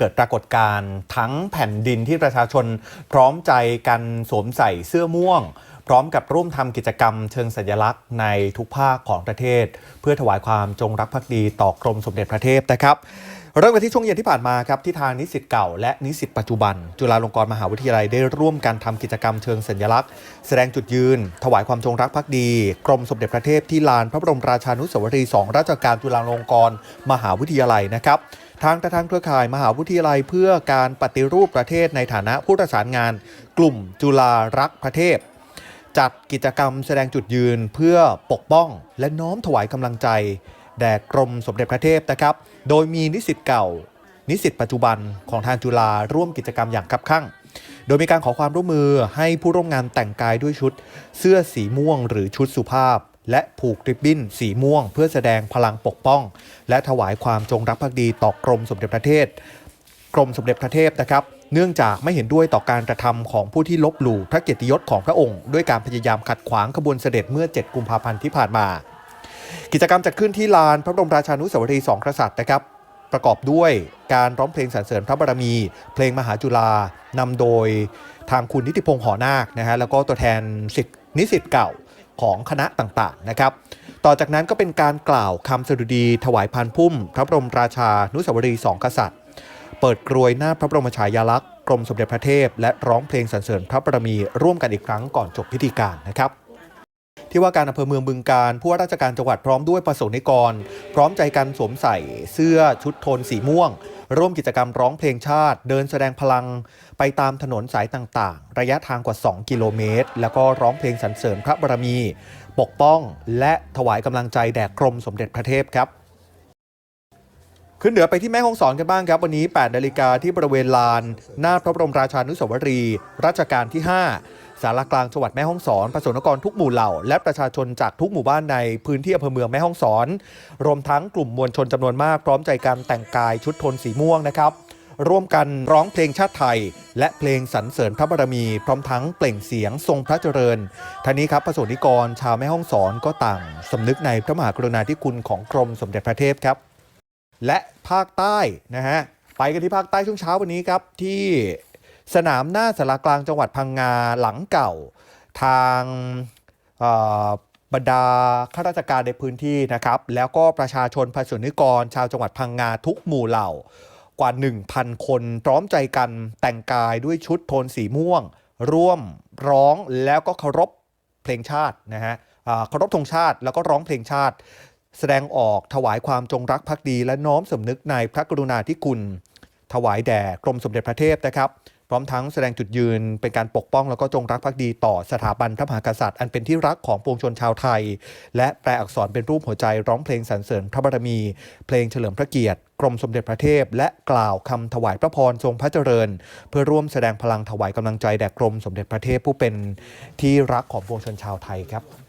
เกิดปรากฏการณ์ทั้งแผ่นดินที่ประชาชนพร้อมใจกันสวมใส่เสื้อม่วง พร้อมกับร่วมทำกิจกรรมเชิงสัญลักษณ์ในทุกภาคของประเทศ เพื่อถวายความจงรักภักดีต่อกรมสมเด็จพระเทพนะครับเริ่มกันที่ช่วงเย็นที่ผ่านมาครับที่ทางนิสิตเก่าและนิสิตปัจจุบัน จุฬาลงกรณ์มหาวิทยาลัยได้ร่วมกันทำกิจกรรมเชิงสัญลักษณ์ แสดงจุดยืน ถวายความจงรักภักดี กรมสมเด็จพระเทพที่ลานพระบรมราชานุสาวรีย์สองราชการจุฬาลงกรณ์มหาวิทยาลัยนะครับ ทางประธานเครือข่ายมหาวิทยาลัยเพื่อการปฏิรูปประเทศในฐานะผู้ประสานงาน กลุ่มจุฬารักษ์ประเทศ จัดกิจกรรมแสดงจุดยืนเพื่อปกป้อง และน้อมถวายกำลังใจ แด่กรมสมเด็จพระเทพนะครับ โดยมีนิสิตเก่า นิสิตปัจจุบันของทางจุฬาร่วมกิจกรรมอย่างคับคั่ง โดยมีการขอความร่วมมือให้ผู้ร่วมงานแต่งกายด้วยชุด เสื้อสีม่วงหรือชุดสุภาพ และผูกริบบิ้นสีม่วง เพื่อแสดงพลังปกป้อง และถวายความจงรักภักดีต่อกรมสมเด็จพระเทพกรมสมเด็จพระเทพนะครับ เนื่องจากไม่เห็นด้วยต่อการกระทำของผู้ที่ลบหลู่พระเกียรติยศของพระองค์ ด้วยการพยายามขัดขวางขบวนเสด็จเมื่อ 7 กุมภาพันธ์ที่ผ่านมา กิจกรรมจัดขึ้นที่ลานพระบรมราชานุสาวรีย์สองกษัตริย์นะครับ ประกอบด้วยการร้องเพลงสรรเสริญพระบารมี เพลงมหาจุฬานำโดยทางคุณนิติพงษ์หอนาคนะฮะแล้วก็ตัวแทนสิทธินิสิตเก่า ของคณะต่างๆนะครับ ต่อจากนั้นก็เป็นการกล่าวคำสดุดีถวายพานพุ่ม พระบรมราชานุสาวรีสองกษัตริย์ เปิดกรวยหน้าพระบรมฉายาลักษณ์กรมสมเด็จพระเทพ และร้องเพลงสรรเสริญพระบรมีร่วมกันอีกครั้งก่อนจบพิธีการนะครับที่ว่าการอำเภอเมืองบึงการผู้ว่าราชการจังหวัดพร้อมด้วยประสงค์นิกร พร้อมใจกันสวมใส่เสื้อชุดโทนสีม่วง ร่วมกิจกรรมร้องเพลงชาติ เดินแสดงพลังไปตามถนนสายต่างๆ ระยะทางกว่า 2 กิโลเมตร แล้วก็ร้องเพลงสรรเสริญพระบารมี ปกป้องและถวายกำลังใจแด่กรมสมเด็จพระเทพครับขึ้นเหนือไปที่แม่ฮ่องสอนกันบ้างครับ วันนี้ 8 นาฬิกาที่บริเวณลาน หน้าพระบรมราชานุสาวรีย์รัชกาลที่ 5 สารกลางจังหวัดแม่ฮ่องสอนประสงค์นิกรทุกหมู่เหล่า และประชาชนจากทุกหมู่บ้านในพื้นที่อำเภอเมืองแม่ฮ่องสอน รวมทั้งกลุ่มมวลชนจำนวนมากพร้อมใจกันแต่งกายชุดโทนสีม่วงนะครับ ร่วมกันร้องเพลงชาติไทย และเพลงสรรเสริญพระบารมี พร้อมทั้งเปล่งเสียงทรงพระเจริญท่านี้ครับประสงค์นิกรชาวแม่ฮ่องสอนก็ต่างสำนึกในพระมหากรุณาธิคุณของกรมสมเด็จพระเทพครับ และภาคใต้นะฮะไปกันที่ภาคใต้ช่วงเช้าวันนี้ครับที่ สนามหน้าสารกลางจังหวัดพังงาหลังเก่า ทางบรรดาข้าราชการในพื้นที่นะครับ แล้วก็ประชาชนประสงค์นิกร ชาวจังหวัดพังงาทุกหมู่เหล่ากว่า 1,000 คนพร้อมใจกันแต่งกายด้วยชุดโทนสีม่วง ร่วมร้องแล้วก็เคารพเพลงชาตินะฮะเคารพธงชาติแล้วก็ร้องเพลงชาติ แสดงออกถวายความจงรักภักดี และน้อมสำนึกในพระกรุณาธิคุณ ถวายแด่กรมสมเด็จพระเทพนะครับ พร้อมทั้งแสดงจุดยืนเป็นการปกป้องแล้วก็จงรักภักดีต่อสถาบันพระมหากษัตริย์ อันเป็นที่รักของปวงชนชาวไทย และแปลอักษรเป็นรูปหัวใจร้องเพลงสรรเสริญพระบารมี เพลงเฉลิมพระเกียรติ กรมสมเด็จพระเทพ และกล่าวคำถวายพระพรทรงพระเจริญ เพื่อร่วมแสดงพลังถวายกำลังใจแด่กรมสมเด็จพระเทพผู้เป็นที่รักของปวงชนชาวไทยครับ